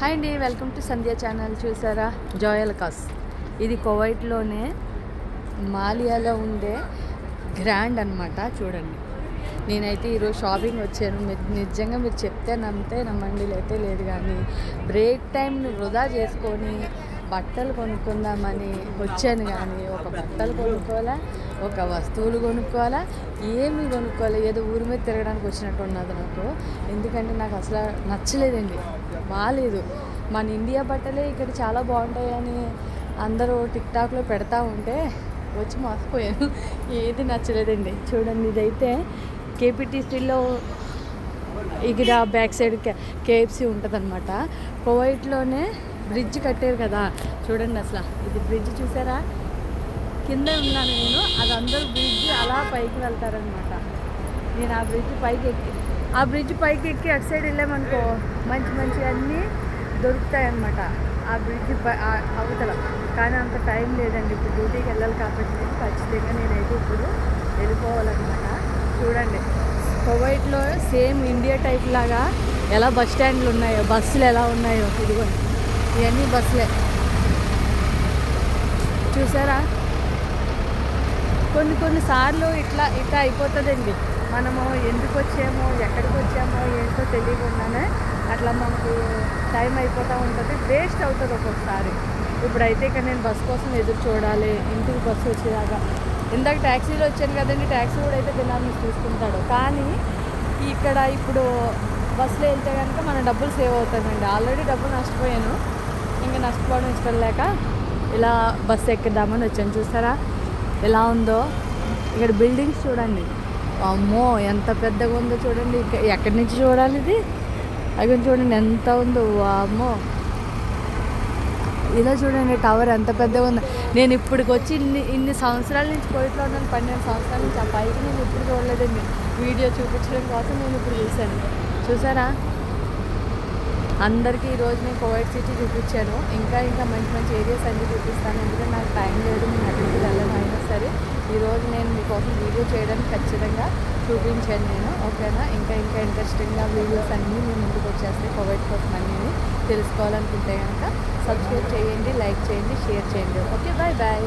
Hi అండి welcome to Sandhya channel. చూసారా? Joel cos ఇది కువైట్లోనే మాలియాలో ఉండే గ్రాండ్ అన్నమాట చూడండి. నేనైతే ఈరోజు షాపింగ్ వచ్చాను. మీరు నిజంగా మీరు చెప్తే నమ్మితే నమ్మండి లేతే లేదు కానీ బ్రేక్ టైంని వృధా చేసుకొని బట్టలు కొనుక్కుందామని వచ్చాను కానీ ఒక బట్టలు కొనుక్కోవాలా ఒక వస్తువులు కొనుక్కోవాలా ఏమి కొనుక్కోవాలి ఏదో ఊరి మీద తిరగడానికి వచ్చినట్టు ఉన్నది నాకు. ఎందుకంటే నాకు అసలు నచ్చలేదండి. బాగాలేదు మన ఇండియా బట్టలే ఇక్కడ చాలా బాగుంటాయని అందరూ టిక్ టాక్లో పెడతా ఉంటే వచ్చి మోసపోయాను ఏది నచ్చలేదండి. చూడండి ఇదైతే కేపీటీసీలో ఇక్కడ బ్యాక్ సైడ్ కేఎఫ్సి ఉంటుంది అనమాట కువైట్లోనే బ్రిడ్జ్ కట్టారు కదా చూడండి అసలు. ఇది బ్రిడ్జ్ చూసారా? కింద ఉన్నాను నేను అది అందరూ బ్రిడ్జ్ అలా పైకి వెళ్తారనమాట నేను ఆ బ్రిడ్జ్ పైకి ఎక్కి ఆ బ్రిడ్జ్ పైకి ఎక్కి అటు సైడ్ వెళ్ళామనుకో మంచి మంచి అన్నీ దొరుకుతాయన్నమాట. ఆ బ్రిడ్జ్ పై- ఆ అవతల. కానీ అంత టైం లేదండి ఇప్పుడు డ్యూటీకి వెళ్ళాలి కాబట్టి నేను ఖచ్చితంగా నేనైతే ఇప్పుడు వెళ్ళిపోవాలన్నమాట. చూడండి కువైట్లో సేమ్ ఇండియా టైప్ లాగా ఎలా బస్ స్టాండ్లు ఉన్నాయో బస్సులు ఎలా ఉన్నాయో ఇదిగోండి. ఇవన్నీ బస్సులే. చూసారా? కొన్ని కొన్ని సార్లు ఇట్లా ఇట్లా అయిపోతుందండి. మనము ఎందుకు వచ్చామో ఎక్కడికి వచ్చామో ఏంటో తెలియకుండానే అట్లా మనకు టైం అయిపోతూ ఉంటుంది. వేస్ట్ అవుతుంది ఒక్కొక్కసారి. ఇప్పుడైతే ఇక్కడ నేను బస్ కోసం ఎదురు చూడాలి ఇంటికి బస్సు వచ్చేదాకా. ఇందాక ట్యాక్సీలో వచ్చాను కదండి ట్యాక్సీ కూడా అయితే దినాన్ని చూసుకుంటాడు కానీ ఇక్కడ ఇప్పుడు బస్సులో వెళ్తే కనుక మన డబ్బులు సేవ్ అవుతానండి ఆల్రెడీ డబ్బులు నష్టపోయాను. ఇంకా నష్టపోవడం ఇష్టం లేక ఇలా బస్సు ఎక్కిద్దామని వచ్చాను. చూసారా? ఎలా ఉందో? ఇక్కడ బిల్డింగ్స్ చూడండి. అమ్మో ఎంత పెద్దగా ఉందో చూడండి. ఎక్కడి నుంచి చూడాలి ఇది? అక్కడ చూడండి ఎంత ఉందో. అమ్మో ఇలా చూడండి టవర్ ఎంత పెద్దగా ఉందో. నేను ఇప్పటికి వచ్చి ఇన్ని ఇన్ని సంవత్సరాల నుంచి కోయిట్లో ఉన్నాను. పన్నెండు సంవత్సరాల నుంచి ఆ పైకి నేను ఇప్పుడు చూడలేదండి. వీడియో చూపించడం కోసం నేను ఇప్పుడు చూశాను. చూసారా? అందరికీ ఈరోజు నేను కోవిడ్ సిటీ చూపించాను. ఇంకా ఇంకా మంచి మంచి ఏరియాస్ అన్ని చూపిస్తాను. ఎందుకంటే నాకు టైం లేదు నేను అక్కడికి వెళ్ళను అయినా సరే ఈరోజు నేను మీకోసం వీడియో చేయడానికి ఖచ్చితంగా చూపించాను నేను. ఓకేనా? ఇంకా ఇంకా ఇంట్రెస్టింగ్గా వీడియోస్ అన్నీ మీ ముందుకు వచ్చేస్తాయి కోవిడ్ కోసం అన్నీ తెలుసుకోవాలనుకుంటే కనుక సబ్స్క్రైబ్ చేయండి లైక్ చేయండి షేర్ చేయండి. Okay bye bye